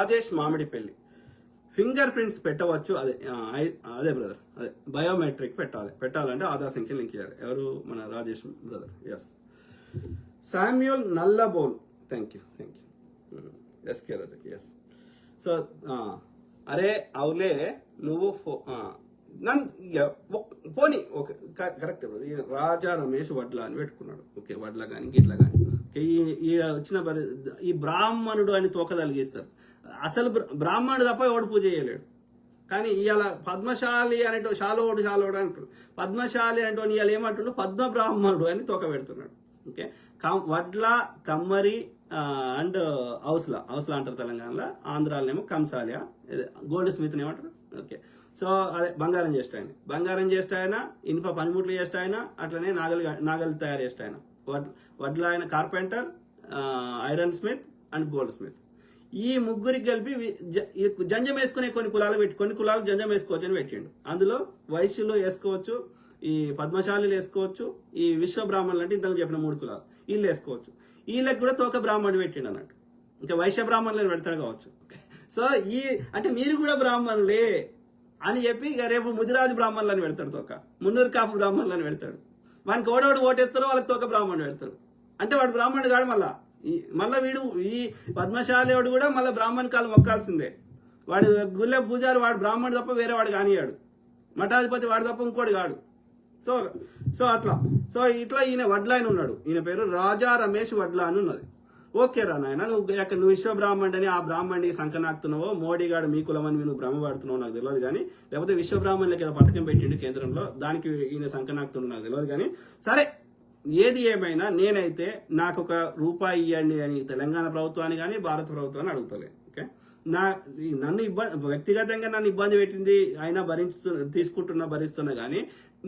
Rajesh Mamidipalli finger prints పెట్టవచ్చు. అదే అదే బ్రదర్ అదే బయోమెట్రిక్ పెట్టాలి. పెట్టాలంటే ఆధార్ సంఖ్య లింక్ చేయాలి. ఎవరు? మన Rajesh brother. S Samuel Nallabol. Thank you thank you SK Rajak yes so అరే అవులే నువ్వు ఫో- నన్ను ఇక పోనీ ఓకే కరెక్ట్ రాజా రమేష్ వడ్ల అని పెట్టుకున్నాడు. ఓకే వడ్ల కానీ గిట్ల కానీ ఈ ఈ వచ్చిన పరి ఈ బ్రాహ్మణుడు అని తోక తలిగిస్తారు అసలు బ్రాహ్మణుడు తప్ప ఎవడు పూజ చేయలేడు. కానీ ఇవాళ పద్మశాలి అనేటో శాలోడు శాలోడు అంటాడు పద్మశాలి అనేటో ఇవాళ ఏమంటుండు? పద్మ బ్రాహ్మణుడు అని తోక పెడుతున్నాడు. ఓకే కం వడ్ల కమ్మరి అండ్ హౌస్లా హౌస్లా అంటారు తెలంగాణలో. ఆంధ్రాలోనేమో కంసాలియా. గోల్డ్ స్మిత్ని ఏమంటారు? ఓకే. సో అదే బంగారం చేస్తాయని బంగారం చేస్తాయన ఇనుప పనిముట్లు చేస్తాయన అట్లనే నాగలి నాగలి తయారు చేస్తాయన వడ్ వడ్ల ఆయన carpenter iron smith and gold smith ఈ ముగ్గురికి కలిపి జంజం వేసుకునే కొన్ని కులాలు పెట్టి కొన్ని కులాలు జంజం వేసుకోవచ్చు అని పెట్టిండు. అందులో వైశ్యులు వేసుకోవచ్చు ఈ పద్మశాలీలు వేసుకోవచ్చు ఈ విశ్వ బ్రాహ్మణులు అంటే ఇంతకు చెప్పిన మూడు కులాలు. వీళ్ళు వేసుకోవచ్చు. వీళ్ళకి కూడా తోక బ్రాహ్మణుడు పెట్టిండు అన్నట్టు. ఇంకా వైశ్య బ్రాహ్మణులను పెడతాడు కావచ్చు. సో ఈ అంటే మీరు కూడా బ్రాహ్మణులే అని చెప్పి ఇక రేపు ముదిరాజు బ్రాహ్మణులని పెడతాడు తోక. మున్నూరు కాపు బ్రాహ్మణులని పెడతాడు. వానికి ఓడోడు ఓటేస్తారో వాళ్ళకి తోక బ్రాహ్మణుడు పెడతాడు. అంటే వాడు బ్రాహ్మణుడు కాడు మళ్ళా. మళ్ళీ వీడు ఈ పద్మశాలివాడు కూడా మళ్ళీ బ్రాహ్మణ కాలు మొక్కాల్సిందే. వాడు గుళ్ళె పూజారి వాడు బ్రాహ్మణుడు తప్ప వేరే వాడు కానియాడు. మఠాధిపతి వాడు తప్ప ఇంకోటి కాడు. సో సో అట్లా. సో ఇట్లా ఈయన వడ్లాయన ఉన్నాడు. ఈయన పేరు రాజా రమేష్ వడ్ల అని ఉన్నది. ఓకే రా నాయన నువ్వు ఎక్కడ నువ్వు విశ్వ బ్రాహ్మణుడని ఆ బ్రాహ్మణుడికి సంకనాకుతున్నావో మోడీగాడు మీ కులమని నువ్వు భ్రమపడుతున్నావు నాకు తెలియదు కానీ లేకపోతే విశ్వ బ్రాహ్మణులకి ఏదో పథకం పెట్టిండు కేంద్రంలో దానికి ఈయన సంకనాక్తున్నావు నాకు తెలియదు కానీ సరే ఏది ఏమైనా నేనైతే నాకు ఒక రూపాయి ఇవ్వండి అని తెలంగాణ ప్రభుత్వాన్ని కానీ భారత ప్రభుత్వాన్ని అడుగుతలే ఓకే? నా నన్ను ఇబ్బంది వ్యక్తిగతంగా నన్ను ఇబ్బంది పెట్టింది అయినా భరించు తీసుకుంటున్నా భరిస్తున్నా కానీ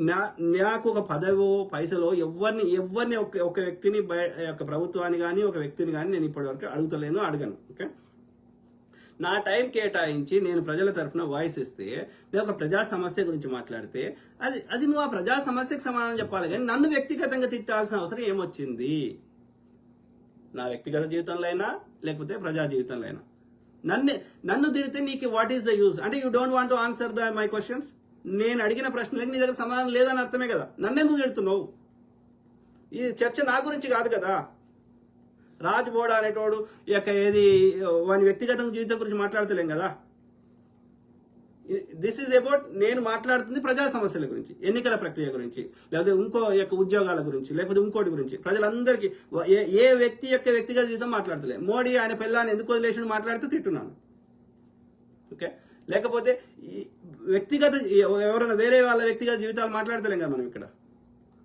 నా నాకు ఒక పదవో పైసలో ఎవరిని ఎవరిని ఒక ఒక వ్యక్తిని ఒక ప్రభుత్వాన్ని కానీ ఒక వ్యక్తిని కానీ నేను ఇప్పటివరకు అడుగుతలేను అడగను ఓకే? నా టైం కేటాయించి నేను ప్రజల తరఫున వాయిస్ ఇస్తే నేను ఒక ప్రజా సమస్య గురించి మాట్లాడితే అది అది నువ్వు ఆ ప్రజా సమస్యకు సమాధానం చెప్పాలి కానీ నన్ను వ్యక్తిగతంగా తిట్టాల్సిన అవసరం ఏమొచ్చింది? నా వ్యక్తిగత జీవితంలో అయినా లేకపోతే ప్రజా జీవితంలో అయినా. నన్ను నన్ను తిడితే నీకు వాట్ ఈస్ ద యూజ్ అంటే you don't want to answer the my questions నేను అడిగిన ప్రశ్నలకి నీ దగ్గర సమాధానం లేదని అర్థమే కదా. నన్ను ఎందుకు తిడుతున్నావు? ఈ చర్చ నా గురించి కాదు కదా. రాజ్ బోడా అనేటోడు ఈ యొక్క ఏది వాని వ్యక్తిగత జీవితం గురించి మాట్లాడతలేం కదా. దిస్ ఈజ్ అబౌట్ నేను మాట్లాడుతుంది ప్రజా సమస్యల గురించి ఎన్నికల ప్రక్రియ గురించి లేకపోతే ఇంకో యొక్క ఉద్యోగాల గురించి లేకపోతే ఇంకోటి గురించి. ప్రజలందరికీ ఏ ఏ వ్యక్తి యొక్క వ్యక్తిగత జీవితం మాట్లాడతలే. మోడీ ఆయన పిల్లాన్ని ఎందుకు వదిలేసి మాట్లాడితే తిట్టున్నాను. ఓకే? లేకపోతే ఈ వ్యక్తిగత ఎవరైనా వేరే వాళ్ళ వ్యక్తిగత జీవితాలు మాట్లాడతలేం కదా మనం ఇక్కడ?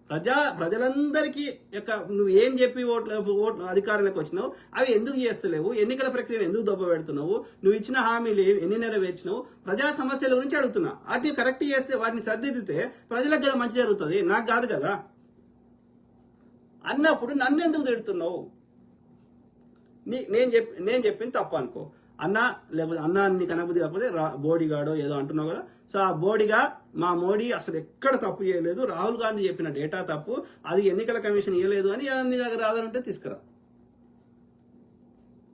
ప్రజా ప్రజలందరికీ యొక్క నువ్వు ఏం చెప్పి ఓట్లు ఓట్లు అధికారంలోకి వచ్చినావు అవి ఎందుకు చేస్తలేవు ఎన్నికల ప్రక్రియను ఎందుకు దెబ్బ పెడుతున్నావు నువ్వు ఇచ్చిన హామీలు ఎన్ని నెరవేర్చినావు ప్రజా సమస్యల గురించి అడుగుతున్నా. వాటిని కరెక్ట్ చేస్తే వాటిని సర్దిద్దితే ప్రజలకు కదా మంచి జరుగుతుంది. నాకు కాదు కదా. అన్నప్పుడు నన్ను ఎందుకు తిడుతున్నావు? నీ నేను చెప్పి నేను చెప్పింది తప్పు అనుకో. అన్న లేకపోతే అన్న నీకు అనబుద్ధి కాకపోతే రా బోడిగాడో ఏదో అంటున్నావు కదా. సో ఆ బోడిగా మా మోడీ అసలు ఎక్కడ తప్పు చేయలేదు. రాహుల్ గాంధీ చెప్పిన డేటా తప్పు. అది ఎన్నికల కమిషన్ ఇవ్వలేదు అని నీ దగ్గర ఆధారం తీసుకురా.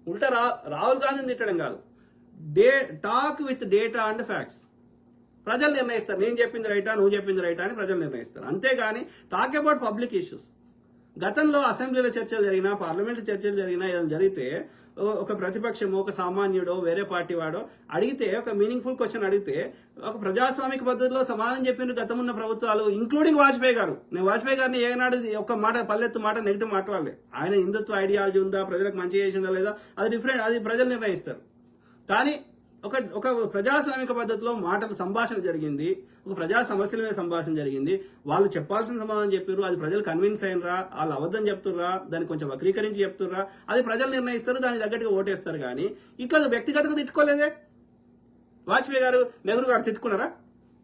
ఉల్టా రా రాహుల్ గాంధీని తిట్టడం కాదు. They talk with data and facts. ప్రజలు నిర్ణయిస్తారు. నేను చెప్పింది రైటా నువ్వు చెప్పింది రైటా అని ప్రజలు నిర్ణయిస్తారు. అంతేగాని టాక్ అబౌట్ పబ్లిక్ ఇష్యూస్. గతంలో అసెంబ్లీలో చర్చలు జరిగినా పార్లమెంట్ చర్చలు జరిగినా ఏదైనా జరిగితే ఒక ప్రతిపక్షమో ఒక సామాన్యుడో వేరే పార్టీ వాడో అడిగితే ఒక మీనింగ్ఫుల్ క్వశ్చన్ అడిగితే ఒక ప్రజాస్వామిక పద్ధతిలో సమాధానం చెప్పిండు గతమున్న ప్రభుత్వాలు ఇంక్లూడింగ్ వాజ్పేయి గారు. నేను వాజ్పేయి గారిని ఏనాడు ఒక మాట పల్లెత్తు మాట నెగిటివ్ మాట్లాడలే. ఆయన హిందుత్వ ఐడియాలజీ ఉందా? ప్రజలకు మంచి చేసిందా లేదా? అది డిఫరెంట్ అది ప్రజలు నిర్ణయిస్తారు. కానీ ఒక ఒక ప్రజాస్వామిక పద్ధతిలో మాటలు సంభాషణ జరిగింది ఒక ప్రజా సమస్యల మీద సంభాషణ జరిగింది. వాళ్ళు చెప్పాల్సిన సమాధానం చెప్పారు అది ప్రజలు కన్విన్స్ అయినరా వాళ్ళు అబద్ధం చెప్తుర్రా దాన్ని కొంచెం వక్రీకరించి చెప్తుర్రా అది ప్రజలు నిర్ణయిస్తారు దానికి తగ్గట్టుగా ఓటేస్తారు కానీ ఇట్లా వ్యక్తిగతంగా తిట్టుకోలేదే? వాజ్పేయి గారు నెహ్రూ గారు తిట్టుకున్నారా?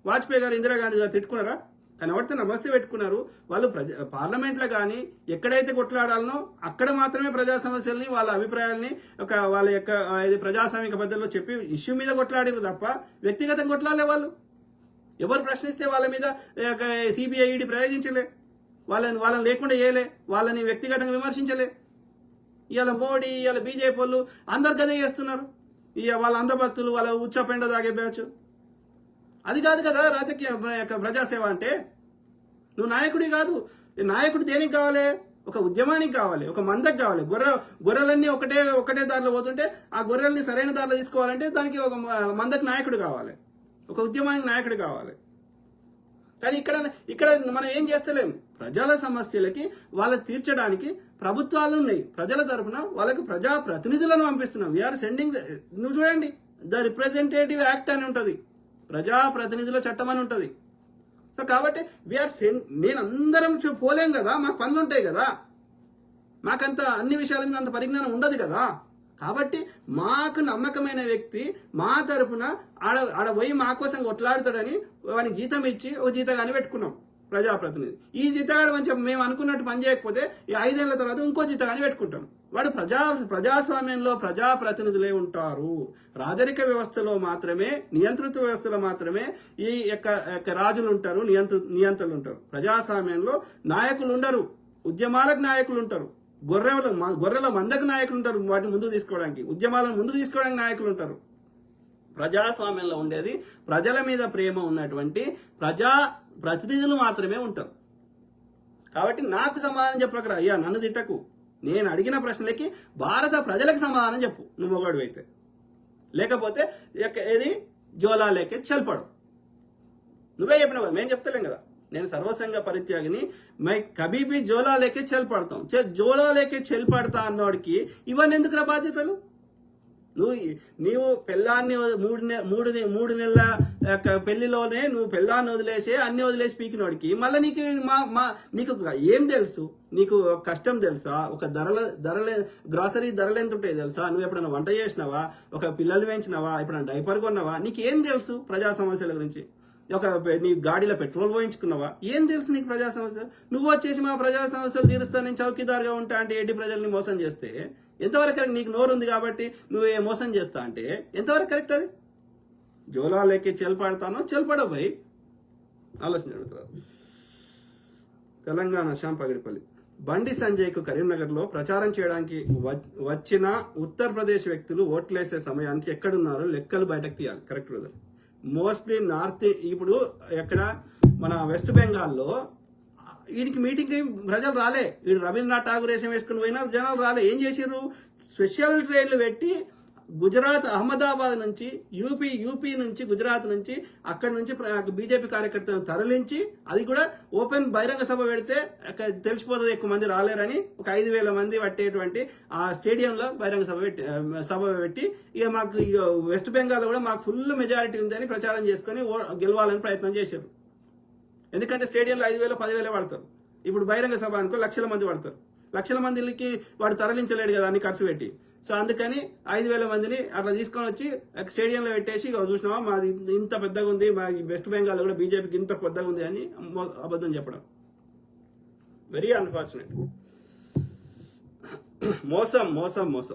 వాజ్పేయి గారు ఇందిరాగాంధీ గారు తిట్టుకున్నారా? కనబడితే నమస్తే పెట్టుకున్నారు. వాళ్ళు ప్రజ పార్లమెంట్లో కానీ ఎక్కడైతే కొట్లాడాలనో అక్కడ మాత్రమే ప్రజా సమస్యల్ని వాళ్ళ అభిప్రాయాల్ని ఒక వాళ్ళ యొక్క ఇది ప్రజాస్వామిక పద్ధతిలో చెప్పి ఇష్యూ మీద కొట్లాడారు తప్ప వ్యక్తిగతంగా కొట్లాడలే వాళ్ళు. ఎవరు ప్రశ్నిస్తే వాళ్ళ మీద సిబిఐ ఈడీ ప్రయోగించలే. వాళ్ళని వాళ్ళని లేకుండా చేయలే. వాళ్ళని వ్యక్తిగతంగా విమర్శించలే. ఇవాళ మోడీ ఇవాళ బీజేపీ వాళ్ళు అందరు కదే చేస్తున్నారు. ఇక వాళ్ళ అంధభక్తులు వాళ్ళ ఉచ్చపెండ తాగే బ్యాచ్. అది కాదు కదా రాజకీయ యొక్క ప్రజాసేవ అంటే? నువ్వు నాయకుడి కాదు. నాయకుడు దేనికి కావాలి? ఒక ఉద్యమానికి కావాలి. ఒక మందకు కావాలి. గొర్రె గొర్రెలన్నీ ఒకటే ఒకటే దారిలో పోతుంటే ఆ గొర్రెల్ని సరైన దారిలో తీసుకోవాలంటే దానికి ఒక మందకు నాయకుడు కావాలి. ఒక ఉద్యమానికి నాయకుడు కావాలి. కానీ ఇక్కడ ఇక్కడ మనం ఏం చేస్తలేం? ప్రజల సమస్యలకి వాళ్ళ తీర్చడానికి ప్రభుత్వాలు ఉన్నాయి. ప్రజల తరపున వాళ్ళకి ప్రజా ప్రతినిధులను పంపిస్తున్నాం వీఆర్ సెండింగ్ నువ్వు చూడండి. ద రిప్రజెంటేటివ్ యాక్ట్ అని ఉంటుంది. ప్రజా ప్రతినిధుల చట్టం అని ఉంటుంది. సో కాబట్టి వీఆర్ సెండ్ నేను అందరం పోలేం కదా మాకు పనులు ఉంటాయి కదా. మాకంత అన్ని విషయాల మీద అంత పరిజ్ఞానం ఉండదు కదా. కాబట్టి మాకు నమ్మకమైన వ్యక్తి మా తరపున ఆడ ఆడ పోయి మా కోసం కొట్లాడుతాడని వాడికి జీతం ఇచ్చి ఒక జీతగాని పెట్టుకున్నాం. ప్రజాప్రతినిధి. ఈ జీతగాడు మంచిగా మేము అనుకున్నట్టు పని చేయకపోతే ఈ ఐదేళ్ళ తర్వాత ఇంకో జీతగాన్ని పెట్టుకుంటాం. వాడు ప్రజా ప్రజాస్వామ్యంలో ప్రజాప్రతినిధులే ఉంటారు. రాజరిక వ్యవస్థలో మాత్రమే నియంత్రిత వ్యవస్థలో మాత్రమే ఈ యొక్క యొక్క రాజులు ఉంటారు నియంత్ర నియంత్రణలు ఉంటారు. ప్రజాస్వామ్యంలో నాయకులు ఉండరు. ఉద్యమాలకు నాయకులు ఉంటారు. గొర్రెల గొర్రెల మందకు నాయకులు ఉంటారు వాటిని ముందుకు తీసుకోవడానికి. ఉద్యమాలను ముందుకు తీసుకోవడానికి నాయకులు ఉంటారు. ప్రజాస్వామ్యంలో ఉండేది ప్రజల మీద ప్రేమ ఉన్నటువంటి ప్రజా ప్రతినిధులు మాత్రమే ఉంటారు. కాబట్టి నాకు సమాధానం చెప్పకరా అయ్యా నన్ను తిట్టకు. నేను అడిగిన ప్రశ్నలకి భారత ప్రజలకు సమాధానం చెప్పు నువ్వు ఒకడు అయితే. లేకపోతే ఏది? జోలా లేకే చెల్పడు. నువ్వే చెప్పినావు కదా మేము చెప్తలేం కదా. నేను సర్వసంగ పరిత్యాగిని మై కబీబీ జోలా లేకే చెల్పడతాం. జోలా లేకే చెల్పడతా అన్నోడికి ఇవన్నీ ఎందుకురా బాధ్యతలు? నువ్వు నీవు పెళ్ళాన్ని మూడు నె- మూడు మూడు నెలల పెళ్ళిలోనే నువ్వు పెళ్ళాన్ని వదిలేసి అన్ని వదిలేసి పీకినోడికి. మళ్ళీ నీకు మా మా నీకు ఏం తెలుసు? నీకు కష్టం తెలుసా? ఒక ధరల ధరలే గ్రాసరీ ధరలు ఎంత ఉంటాయి తెలుసా? నువ్వు ఎప్పుడైనా వంట చేసినావా? ఒక పిల్లలు పెంచినావా? ఎప్పుడైనా డైపర్ కొన్నావా? నీకు ఏం తెలుసు ప్రజా సమస్యల గురించి? ఒక నీ గాడిలో పెట్రోల్ పోయించుకున్నావా? ఏం తెలుసు నీకు ప్రజా సమస్యలు? నువ్వు వచ్చేసి మా ప్రజా సమస్యలు తీరుస్తా నేను చౌకీదారుగా ఉంటా అంటే ఏడి ప్రజల్ని మోసం చేస్తే? ఎంతవరకు కరెక్ట్? నీకు నోరు ఉంది కాబట్టి నువ్వు ఏ మోసం చేస్తా అంటే ఎంతవరకు కరెక్ట్ అది? జోలా లేకే చెల్పడతానో చెల్పడబోయి? ఆలోచన జరుగుతుంది? తెలంగాణ శ్యామ్ పగిడిపల్లి బండి సంజయ్కు కరీంనగర్లో ప్రచారం చేయడానికి వచ్చిన ఉత్తరప్రదేశ్ వ్యక్తులు ఓట్లేసే సమయానికి ఎక్కడున్నారో లెక్కలు బయటకు తీయాలి. Correct brother? మోస్ట్లీ నార్త్ ఇప్పుడు ఎక్కడ మన వెస్ట్ బెంగాల్లో వీడికి మీటింగ్కి ప్రజలు రాలే. వీడు రవీంద్రనాథ్ ఠాగూర్ వేషం వేసుకుని పోయినా జనాలు రాలే. ఏం చేసారు స్పెషల్ ట్రైన్లు పెట్టి గుజరాత్ అహ్మదాబాద్ నుంచి యూపీ యూపీ నుంచి గుజరాత్ నుంచి అక్కడి నుంచి బీజేపీ కార్యకర్తలను తరలించి అది కూడా ఓపెన్ బహిరంగ సభ పెడితే అక్కడ తెలిసిపోతుంది ఎక్కువ మంది రాలేరని ఒక ఐదు వేల మంది పట్టేటువంటి ఆ స్టేడియంలో బహిరంగ సభ పెట్టి సభ పెట్టి ఇక మాకు ఇక వెస్ట్ బెంగాల్ కూడా మాకు ఫుల్ మెజారిటీ ఉందని ప్రచారం చేసుకొని ఓ- గెలవాలని ప్రయత్నం చేశారు. ఎందుకంటే స్టేడియంలో ఐదు వేల పదివేలే పడతారు ఇప్పుడు బహిరంగ సభ అనుకో లక్షల మంది పడతారు లక్షల మందికి వాడు తరలించలేడు కదా అన్ని ఖర్చు పెట్టి. సో అందుకని ఐదు వేల మందిని అట్లా తీసుకొని వచ్చి స్టేడియంలో పెట్టేసి చూసినావా? మాది ఇంత పెద్దగా ఉంది మా వెస్ట్ బెంగాల్ కూడా బీజేపీకి ఇంత పెద్దగా ఉంది అని అబద్ధం చెప్పడం. వెరీ అన్ఫార్చునేట్ మోసం మోసం మోసం.